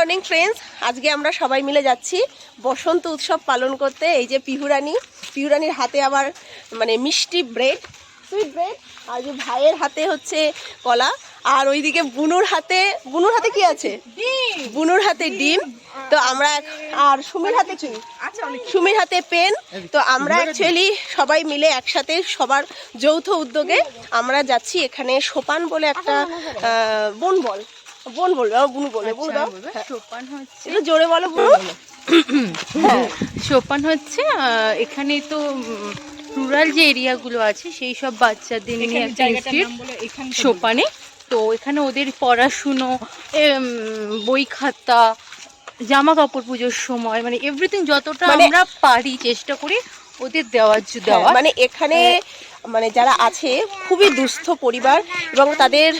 Friends আজকে আমরা সবাই মিলে যাচ্ছি বসন্ত উৎসব পালন করতে। এই যে পিহুরানি পিহুরানির হাতে আবার মানে মিষ্টি ব্রেড সুইট ব্রেড আর যে ভাইয়ের হাতে হচ্ছে কলা। আর ওইদিকে বুনুর হাতে বুনুর হাতে কি আছে? বুনুর হাতে ডিম। তো আমরা আর সুমির হাতে কি? সুমির হাতে পেন। তো আমরা অ্যাকচুয়ালি সবাই মিলে একসাথে সবার যৌথ উদ্যোগে আমরা যাচ্ছি এখানে সোপান বলে একটা আহ, বন বল বোন বলবে আমার বুনু বলবে বুনু দাও হ্যাঁ। সোপান হচ্ছে জোরে বলো বুনু। হ্যাঁ সোপান হচ্ছে এখানে তো রুরাল যে এরিয়াগুলো আছে সেই সব বাচ্চাদের নিয়ে একটা ইনস্টিটিউট সোপানে তো এখানে ওদের পড়াশুনো বই খাতা জামা কাপড় পুজোর সময় মানে এভরিথিং যতটা মানে- আমরা পারি চেষ্টা করি ওদের দেওয়ার জন্য দেওয়া হ্যাঁ, মানে এখানে মানে যারা আছে, খুবই দুস্থ পরিবার এবং তাদের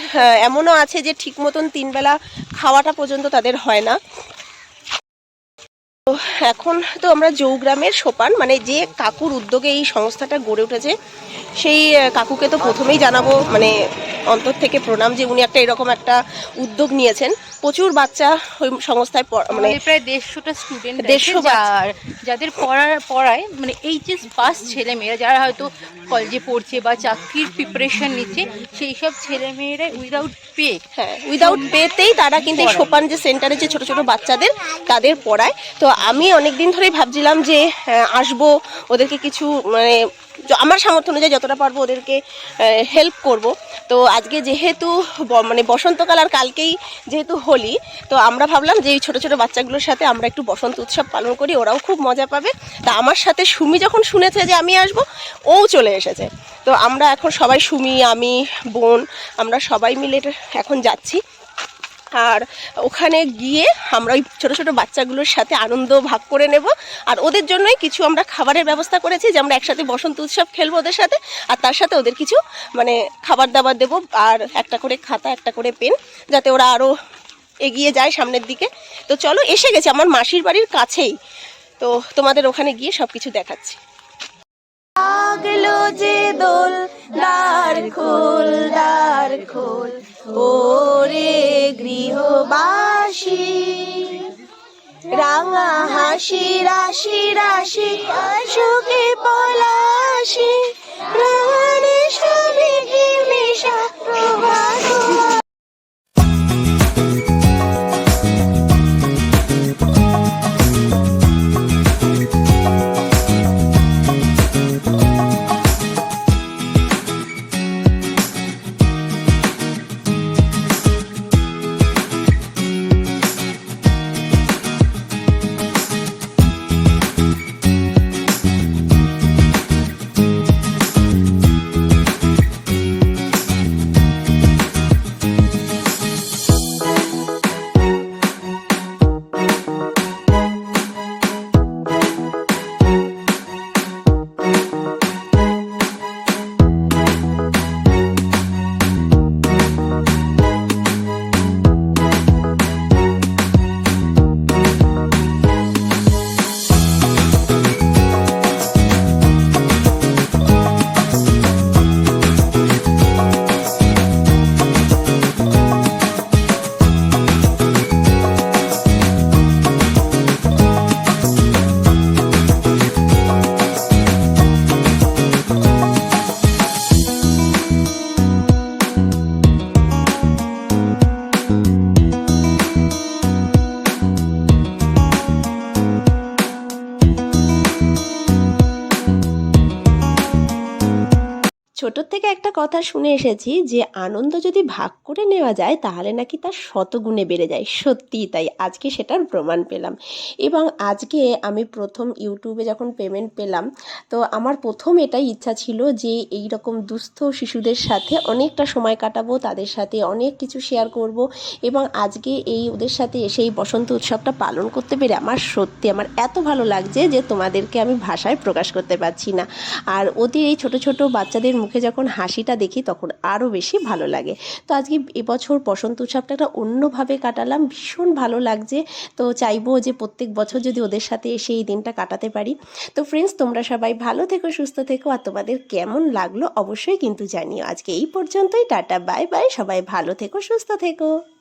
এমনও আছে যে ঠিক মতন তিনবেলা খাওয়াটা পর্যন্ত তাদের হয় না। এখন তো আমরা জৌগ্রামের সোপান মানে যে কাকুর উদ্যোগে এই সংস্থাটা গড়ে উঠেছে সেই কাকুকে তো প্রথমেই জানাব মানে অন্তর থেকে প্রণাম যে উনি একটা এরকম একটা উদ্যোগ নিয়েছেন। প্রচুর বাচ্চা ওই সংস্থায় মানে প্রায় দেড়শোটা স্টুডেন্ট দেড়শো। যাদের পড়ার পড়ায় মানে এইচএস পাস ছেলে মেয়েরা যারা হয়তো কলেজে পড়ছে বা চাকরির প্রিপারেশন নিচ্ছে সেই সব ছেলে মেয়েরা উইদাউট পে হ্যাঁ উইদাউট পেতেই তারা কিন্তু এই সোপান যে সেন্টারে যে ছোট ছোট বাচ্চাদের তাদের পড়ায়। তো আমি অনেক দিন ধরেই ভাবছিলাম যে আসব, ওদেরকে কিছু মানে আমার সামর্থ্য অনুযায়ী যতটা পারব ওদেরকে হেল্প করব। তো আজকে যেহেতু মানে বসন্তকাল আর কালকেই যেহেতু হোলি, তো আমরা ভাবলাম যে এই ছোটো ছোটো বাচ্চাগুলোর সাথে আমরা একটু বসন্ত উৎসব পালন করি, ওরাও খুব মজা পাবে। তা আমার সাথে সুমি যখন শুনেছে যে আমি আসব, ও চলে এসেছে। তো আমরা এখন সবাই সুমি, আমি, বোন, আমরা সবাই মিলে এখন যাচ্ছি। আর ওখানে গিয়ে আমরা ওই ছোটো ছোটো বাচ্চাগুলোর সাথে আনন্দ ভাগ করে নেব। আর ওদের জন্যই কিছু আমরা খাবারের ব্যবস্থা করেছি, যে আমরা একসাথে বসন্ত উৎসব খেলব ওদের সাথে, আর তার সাথে ওদের কিছু মানে খাবার দাবার দেবো, আর একটা করে খাতা, একটা করে পেন, যাতে ওরা আরও এগিয়ে যায় সামনের দিকে। তো চলো, এসে গেছে আমার মাসির বাড়ির কাছেই। তো তোমাদের ওখানে গিয়ে সব কিছু দেখাচ্ছি দোল খোল খোল হাসি রাশি রাশি অসুখে পলাশি। ছোটোর থেকে একটা কথা শুনে এসেছি যে, আনন্দ যদি ভাগ করে নেওয়া যায়, তাহলে নাকি তার শতগুণে বেড়ে যায়। সত্যিই তাই। আজকে সেটার প্রমাণ পেলাম। এবং আজকে আমি প্রথম ইউটিউবে যখন পেমেন্ট পেলাম, তো আমার প্রথম এটাই ইচ্ছা ছিল যে এই রকম দুস্থ শিশুদের সাথে অনেকটা সময় কাটাবো, তাদের সাথে অনেক কিছু শেয়ার করব এবং আজকে এই ওদের সাথে এসে এই বসন্ত উৎসবটা পালন করতে পেরে আমার সত্যি আমার এত ভালো লাগছে যে, তোমাদেরকে আমি ভাষায় প্রকাশ করতে পারছি না। আর ওদের এই ছোট ছোট বাচ্চাদের মুখে যখন হাসিটা দেখি তখন আরও বেশি ভালো লাগে। তো আজকে এবছর বসন্ত উৎসবটা একটা অন্যভাবে কাটালাম, ভীষণ ভালো লাগছে। তো চাইব যে প্রত্যেক বছর যদি ওদের সাথে এসে এই দিনটা কাটাতে পারি। তো ফ্রেন্ডস তোমরা সবাই ভালো থেকো, সুস্থ থেকো আর তোমাদের কেমন লাগল অবশ্যই কিন্তু জানিও। আজকে এই পর্যন্তই, টাটা বাই বাই সবাই ভালো থেকো, সুস্থ থেকো।